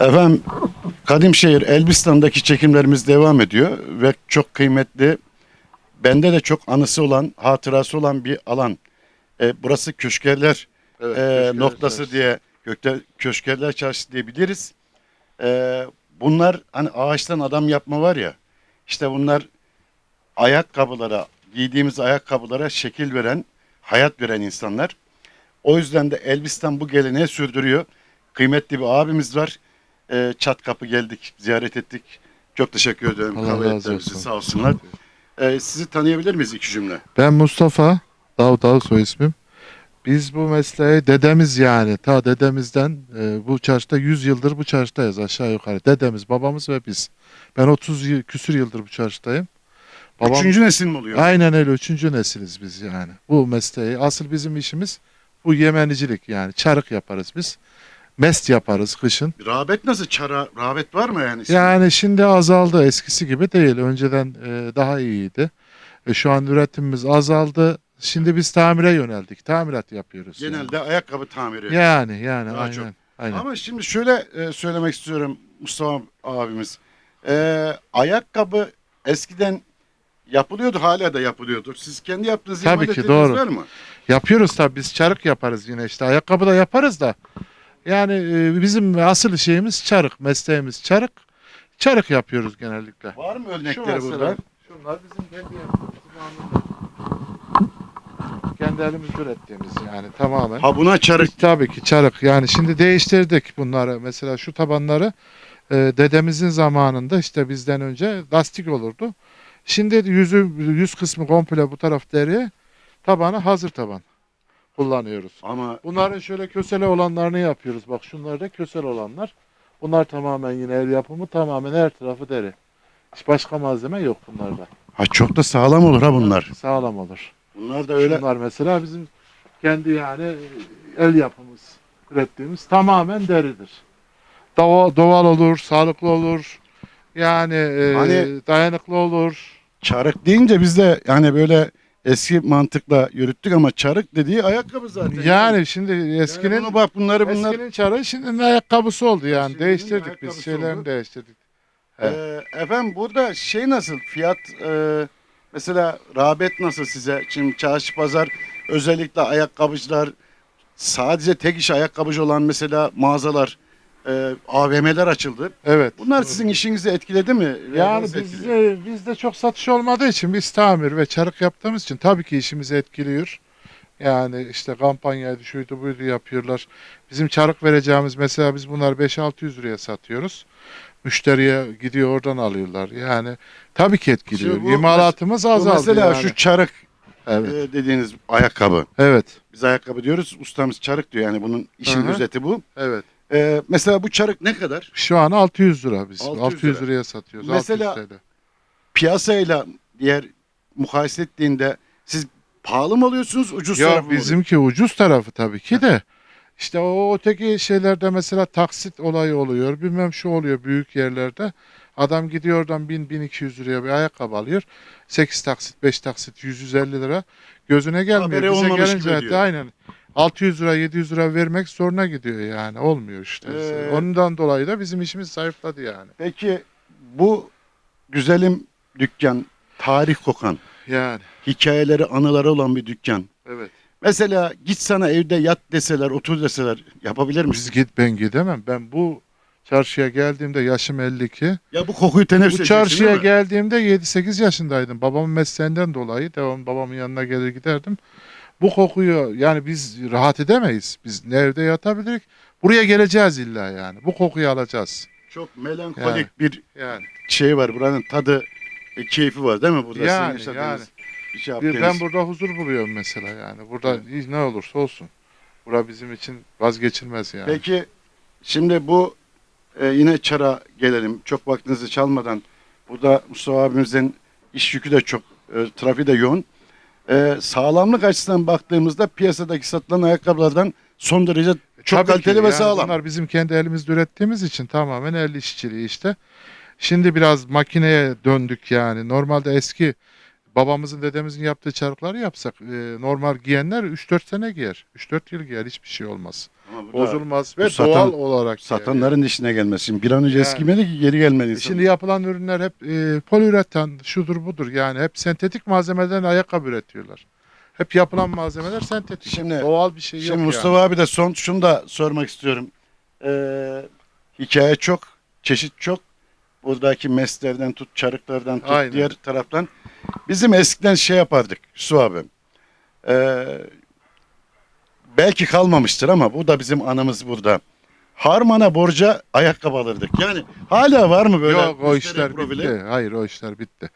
Efendim Kadimşehir Elbistan'daki çekimlerimiz devam ediyor ve çok kıymetli bende de çok anısı olan hatırası olan bir alan. E, burası Köşkerler Evet, e, Köşkerler noktası Çarşısı. diye Gökte, Köşkerler Çarşısı diyebiliriz. E, bunlar hani ağaçtan adam yapma var ya işte bunlar ayakkabılara giydiğimiz ayakkabılara şekil veren hayat veren insanlar. O yüzden de Elbistan bu geleneği sürdürüyor. Kıymetli bir abimiz var. Ee, çat kapı geldik, ziyaret ettik. Çok teşekkür ederim. Allah Kabul razı ettiler bizi, olsun. Sağ olsunlar. Ee, sizi tanıyabilir miyiz iki cümle? Ben Mustafa Davut soy ismim. Biz bu mesleği dedemiz yani ta dedemizden e, bu çarşıda 100 yıldır bu çarşıdayız aşağı yukarı. Dedemiz, babamız ve biz. Ben 30 yıl, küsür yıldır bu çarşıdayım. Babam, Üçüncü nesil mi oluyor? Aynen öyle üçüncü nesiliz biz yani. Bu mesleği asıl bizim işimiz bu yemenicilik yani çarık yaparız biz. Mest yaparız kışın. Rağbet nasıl? Çara, rağbet var mı yani? Yani şimdi azaldı eskisi gibi değil. Önceden e, daha iyiydi. E, şu an üretimimiz azaldı. Şimdi biz tamire yöneldik. Tamirat yapıyoruz. yani. Genelde ayakkabı tamiri. Yani yani Daha aynen. çok. aynen. Ama şimdi şöyle e, söylemek istiyorum Mustafa abimiz. Ee, ayakkabı eskiden yapılıyordu, hala da yapılıyordur. Siz kendi yaptığınız Tabii imal ki, doğru. var mı? Yapıyoruz tabii biz çarık yaparız yine işte. Ayakkabı da yaparız da. Yani e, bizim asıl şeyimiz çarık. Mesleğimiz çarık. Çarık yapıyoruz genellikle. Var mı Şu örnekleri mesela, burada? Şunlar bizim kendi yaptığımız Kendi elimizde ürettiğimiz yani tamamen. Ha buna çarık. Tabii ki çarık. Yani şimdi değiştirdik bunları. Mesela şu tabanları e, dedemizin zamanında işte bizden önce lastik olurdu. Şimdi yüzü yüz kısmı komple bu taraf deri. Tabanı hazır taban kullanıyoruz. Ama Bunların şöyle kösele olanlarını yapıyoruz. Bak şunlar da kösel olanlar. Bunlar tamamen yine el yapımı tamamen her tarafı deri. Hiç başka malzeme yok bunlarda. ha çok da sağlam olur ha bunlar. Sağlam olur. Bunlar da öyle. Şunlar mesela bizim kendi yani el yapımız ürettiğimiz tamamen deridir. Doğal, doğal olur, sağlıklı olur. Yani e, Hani- dayanıklı olur. Çarık deyince biz de yani böyle eski mantıkla yürüttük ama çarık dediği ayakkabı zaten. Yani şimdi eskinin bunu bak bunları bunlar. eskinin çarığı şimdinin ayakkabısı oldu yani. Şimdinin değiştirdik ayakkabısı biz şeylerini oldu. değiştirdik. Ee, efendim burada şey nasıl fiyat e, mesela rağbet nasıl size? Şimdi çarşı pazar özellikle ayakkabıcılar sadece tek iş ayakkabıcı olan mesela mağazalar e, AVM'ler açıldı. Evet. Bunlar sizin işinizi etkiledi mi? Yani Nasıl etkiledi? bizde, bizde çok satış olmadığı için biz tamir ve çarık yaptığımız için tabii ki işimizi etkiliyor. Yani işte kampanyaydı şuydu buydu yapıyorlar. Bizim çarık vereceğimiz mesela biz bunlar 5-600 liraya satıyoruz. Müşteriye gidiyor oradan alıyorlar. Yani tabii ki etkiliyor. Şimdi bu İmalatımız Bu azaldı mesela yani. şu çarık Evet. e, dediğiniz ayakkabı. Evet. Biz ayakkabı diyoruz. Ustamız çarık diyor. Yani bunun işin Hı hı. özeti bu. Evet. E, mesela bu çarık ne kadar? Şu an 600 lira biz. 600 600, lira. liraya satıyoruz. Mesela- 600 TL. Piyasayla diğer mukayese ettiğinde siz pahalı mı alıyorsunuz, ucuz tarafı Ya mı oluyor? bizimki ucuz tarafı tabii ki de. İşte o öteki şeylerde mesela taksit olayı oluyor. Bilmem şu oluyor büyük yerlerde. Adam gidiyor oradan 1000-1200 liraya bir ayakkabı alıyor. 8 taksit, 5 taksit, 100-150 lira. Gözüne gelmiyor. Haberi Bize olmamış gelince gibi diyor. aynen. 600 lira, 700 lira vermek zoruna gidiyor yani. Olmuyor işte. Ee, Ondan dolayı da bizim işimiz zayıfladı yani. Peki bu güzelim dükkan, tarih kokan, Yani hikayeleri, anıları olan bir dükkan. evet. Mesela git sana evde yat deseler, otur deseler yapabilir Biz misin? git ben gidemem. Ben bu çarşıya geldiğimde yaşım 52. Ya bu kokuyu teneffüs Bu edeceksin çarşıya değil mi? geldiğimde 7-8 yaşındaydım. Babamın mesleğinden dolayı devam babamın yanına gelir giderdim. Bu kokuyu yani biz rahat edemeyiz. Biz nerede yatabilirik? Buraya geleceğiz illa yani. Bu kokuyu alacağız. Çok melankolik Yani. bir Yani şey var. Buranın tadı, e, keyfi var değil mi? Burada Yani, sizin yaşadığınız, bir şey bir- yaptığınız. ben burada huzur buluyorum mesela yani. Burada ne olursa olsun. Bura bizim için vazgeçilmez yani. Peki şimdi bu e, yine çara gelelim. Çok vaktinizi çalmadan. Burada Mustafa abimizin iş yükü de çok, e, trafiği de yoğun. E, sağlamlık açısından baktığımızda piyasadaki satılan ayakkabılardan son derece çok Tabii ki, kaliteli ve yani sağlam. Bunlar bizim kendi elimizde ürettiğimiz için tamamen el işçiliği işte. Şimdi biraz makineye döndük yani. Normalde eski babamızın dedemizin yaptığı çarıkları yapsak e, normal giyenler 3-4 sene giyer. 3-4 yıl giyer hiçbir şey olmaz. Ama bu da Bozulmaz ve bu satan- doğal olarak. yani. satanların işine gelmez. Şimdi bir an önce Yani. eskimedi ki geri gelmeli insan. Şimdi yapılan ürünler hep e, poliüretan, şudur budur yani hep sentetik malzemeden ayakkabı üretiyorlar. Hep yapılan malzemeler sentetik. Şimdi- doğal bir şey Şimdi yok Mustafa yani. abi de son şunu da sormak istiyorum. Ee, hikaye çok, çeşit çok. Buradaki meslerden tut, çarıklardan tut, Aynen. diğer taraftan. Bizim eskiden şey yapardık Su abi. Ee, belki kalmamıştır ama bu da bizim anımız burada. Harmana borca ayakkabı alırdık. Yani hala var mı böyle Yok o işler profili? bitti. Hayır o işler bitti.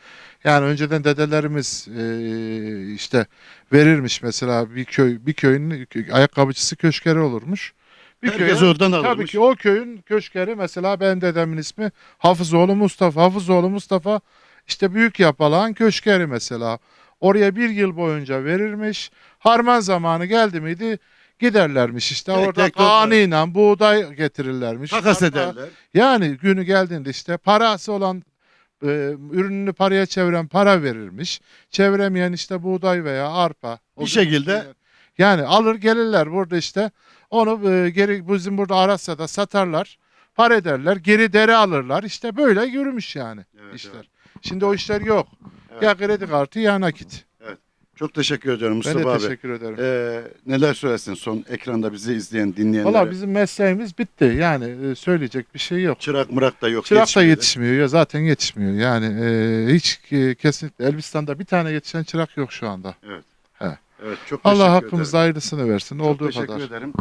Yani önceden dedelerimiz e, işte verirmiş mesela bir köy bir köyün ayakkabıcısı köşkeri olurmuş. Bir Herkes köye- oradan alırmış. Tabii ki o köyün köşkeri mesela benim dedemin ismi Hafızoğlu Mustafa. Hafızoğlu Mustafa işte büyük yapalağın köşkeri mesela. Oraya bir yıl boyunca verirmiş. Harman zamanı geldi miydi giderlermiş işte Tek orada tek toplar. kanıyla buğday getirirlermiş. Takas Hatta- ederler. yani günü geldiğinde işte parası olan e, ürününü paraya çeviren para verirmiş. Çeviremeyen işte buğday veya arpa. O Bir gün- şekilde- yani alır gelirler burada işte onu e, geri bizim burada Arasya'da satarlar. Para ederler. Geri deri alırlar. İşte böyle yürümüş yani Evet, işler. Şimdi o işler yok. Evet. Ya kredi kartı ya nakit. Çok teşekkür ediyorum Ben Mustafa de abi. teşekkür ederim. Ee, neler söylersin son ekranda bizi izleyen dinleyenlere? Valla bizim mesleğimiz bitti. Yani e, söyleyecek bir şey yok. Çırak mırak da yok. Çırak da yetişmedi. yetişmiyor ya zaten yetişmiyor. Yani e, hiç e, kesinlikle Elbistan'da bir tane yetişen çırak yok şu anda. Evet, çok Allah teşekkür hakkımızda ederim. hayırlısını versin Çok olduğu teşekkür kadar. ederim.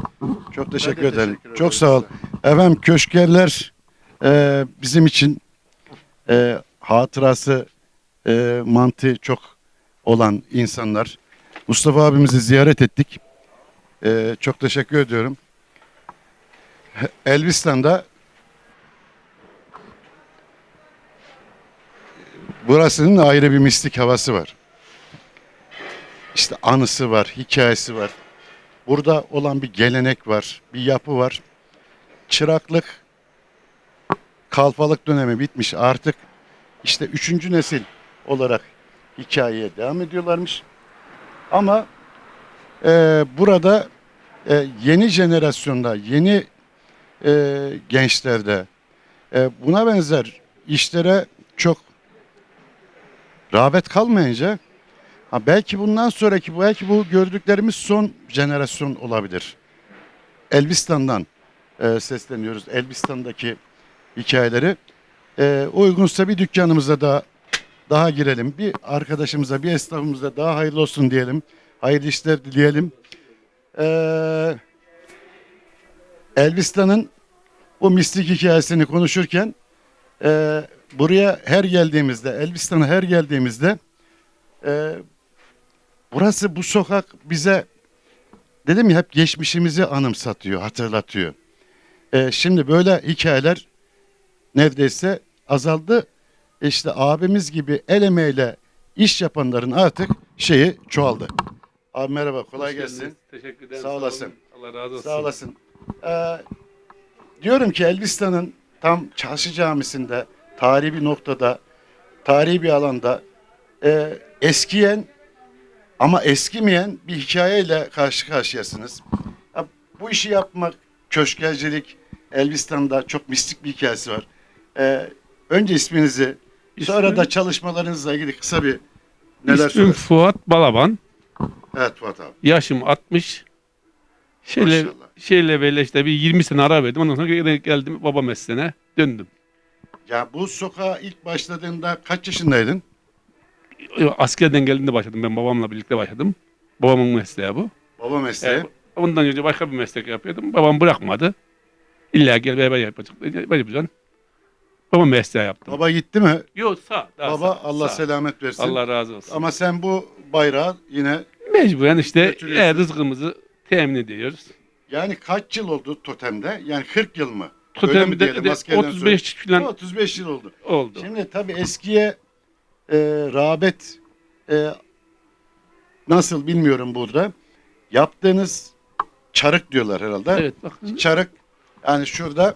Çok Ben de teşekkür ederim. teşekkür Çok ederim sağ ol. Efendim köşkerler e, bizim için e, hatırası e, mantığı çok olan insanlar. Mustafa abimizi ziyaret ettik. E, çok teşekkür ediyorum. Elbistan'da burasının ayrı bir mistik havası var. İşte anısı var, hikayesi var. Burada olan bir gelenek var, bir yapı var. Çıraklık, kalfalık dönemi bitmiş. Artık işte üçüncü nesil olarak hikayeye devam ediyorlarmış. Ama e, burada e, yeni jenerasyonda, yeni e, gençlerde e, buna benzer işlere çok rağbet kalmayınca ha belki bundan sonraki belki bu gördüklerimiz son jenerasyon olabilir. Elbistan'dan e, sesleniyoruz. Elbistan'daki hikayeleri. E, uygunsa bir dükkanımıza da daha girelim. Bir arkadaşımıza, bir esnafımıza daha hayırlı olsun diyelim. Hayırlı işler dileyelim. E, Elbistan'ın bu mistik hikayesini konuşurken e, buraya her geldiğimizde, Elbistan'a her geldiğimizde e, burası bu sokak bize dedim ya hep geçmişimizi anımsatıyor, hatırlatıyor. E, şimdi böyle hikayeler neredeyse azaldı. İşte abimiz gibi el emeğiyle iş yapanların artık şeyi çoğaldı. Abi merhaba, kolay Hoş gelsin. geldiniz. Teşekkür ederim. Sağ olasın. Allah razı olsun. Sağ olasın. Ee, diyorum ki Elbistan'ın tam Çarşı Camisi'nde tarihi bir noktada, tarihi bir alanda e, eskiyen ama eskimeyen bir hikayeyle karşı karşıyasınız. Ha, bu işi yapmak, köşkercilik, Elbistan'da çok mistik bir hikayesi var. Ee, önce isminizi, sonra da çalışmalarınızla ilgili kısa bir neler İsmim söylersiniz? Fuat Balaban. Evet Fuat abi. Yaşım 60. Şeyle, Maşallah. şeyle böyle işte bir 20 sene ara verdim. Ondan sonra geri geldim baba mesleğine döndüm. Ya bu sokağa ilk başladığında kaç yaşındaydın? Askerden geldiğinde başladım. Ben babamla birlikte başladım. Babamın mesleği bu. Baba mesleği. Ee, ondan önce başka bir meslek yapıyordum. Babam bırakmadı. İlla gel beraber yapacak. Ben yapacağım. Babam mesleği yaptım. Baba gitti mi? Yok sağ. daha Baba sağ, Allah sağ. selamet versin. Allah razı olsun. Ama sen bu bayrağı yine Mecburen işte Götürüyorsun. e, rızkımızı temin ediyoruz. yani kaç yıl oldu totemde? Yani 40 yıl mı? Öyle Totemde mi diyelim? de Askerden sonra. 35 falan 35 yıl oldu. oldu. Şimdi tabii eskiye e, rağbet e, nasıl bilmiyorum burada. Yaptığınız çarık diyorlar herhalde. Evet bakın. Çarık yani şurada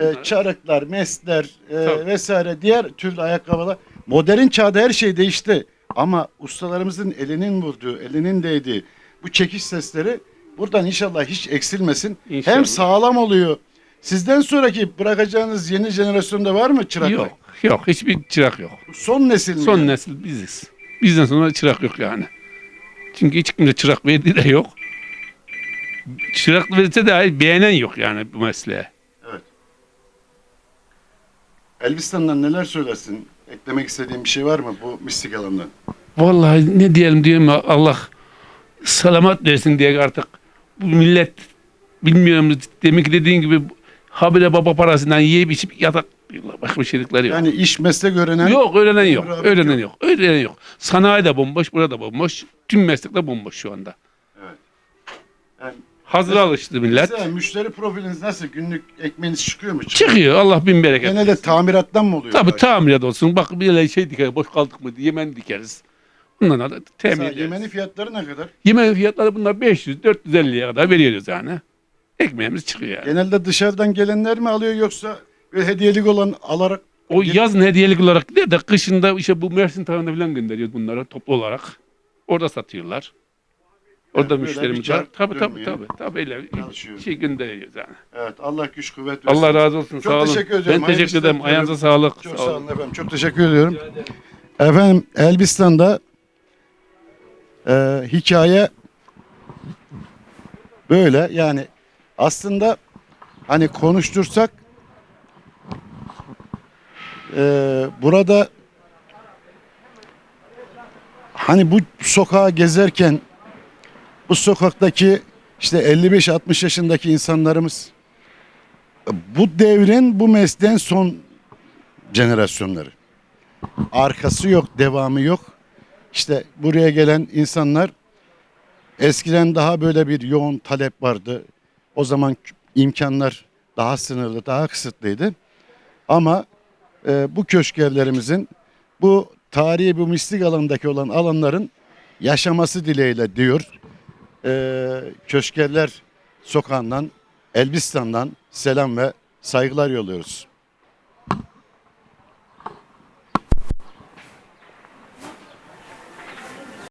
e, çarıklar, mesler e, Tabii. vesaire diğer türlü ayakkabılar. Modern çağda her şey değişti. Ama ustalarımızın elinin vurduğu, elinin değdiği bu çekiş sesleri buradan inşallah hiç eksilmesin. İnşallah. Hem sağlam oluyor. Sizden sonraki bırakacağınız yeni jenerasyonda var mı çıraklık? Yok. Yok. Hiçbir çırak yok. Son nesil mi? Son yani? nesil biziz. Bizden sonra çırak yok yani. Çünkü hiç kimse çırak verdiği de yok. Çırak verirse de beğenen yok yani bu mesleğe. Elbistan'dan neler söylersin? Eklemek istediğin bir şey var mı bu mistik alandan? Vallahi ne diyelim diyorum ya, Allah selamet versin diye artık bu millet bilmiyorum demek ki dediğin gibi habire baba parasından yiyip içip yatak başka bir şeylikleri yok. Yani iş meslek öğrenen yok öğrenen yok. Bravo, Öğrenen yok. yok. Öğrenen yok. Sanayi de bomboş, burada bomboş. Tüm meslekte bomboş şu anda. Yani Hazır alıştı millet. Mesela müşteri profiliniz nasıl? Günlük ekmeğiniz çıkıyor mu? Çıkıyor. Allah bin bereket. Genelde tamirattan mı oluyor? Tabii çok? tamirat olsun. Bak bir şey dikeriz. Boş kaldık mı diye yemen dikeriz. Bundan da temin Mesela ederiz. yemenin fiyatları ne kadar? Yemen fiyatları bunlar 500-450'ye kadar veriyoruz yani. Ekmeğimiz çıkıyor yani. Genelde dışarıdan gelenler mi alıyor yoksa böyle hediyelik olan alarak O yazın hediyelik olarak gider de kışında işte bu Mersin tarafına falan gönderiyoruz bunları toplu olarak. Orada satıyorlar. Orada bir müşterimiz var. Tabii tabii tabii. Tabii öyle Çalışıyor. şey gönderiyoruz yani. Evet Allah güç kuvvet versin. Allah razı olsun. Çok sağ olun. teşekkür ediyorum. Ben teşekkür ederim. Ayağınıza sağlık. Çok Sağ sağ olun. olun efendim. Çok teşekkür ediyorum. Efendim Elbistan'da e, hikaye böyle yani aslında hani konuştursak e, burada hani bu sokağa gezerken bu sokaktaki işte 55-60 yaşındaki insanlarımız bu devrin bu mesleğin son jenerasyonları. Arkası yok, devamı yok. İşte buraya gelen insanlar eskiden daha böyle bir yoğun talep vardı. O zaman imkanlar daha sınırlı, daha kısıtlıydı. Ama e, bu köşkevlerimizin bu tarihi bu mistik alandaki olan alanların yaşaması dileğiyle diyor. E, köşkevler sokağından, Elbistan'dan selam ve saygılar yolluyoruz.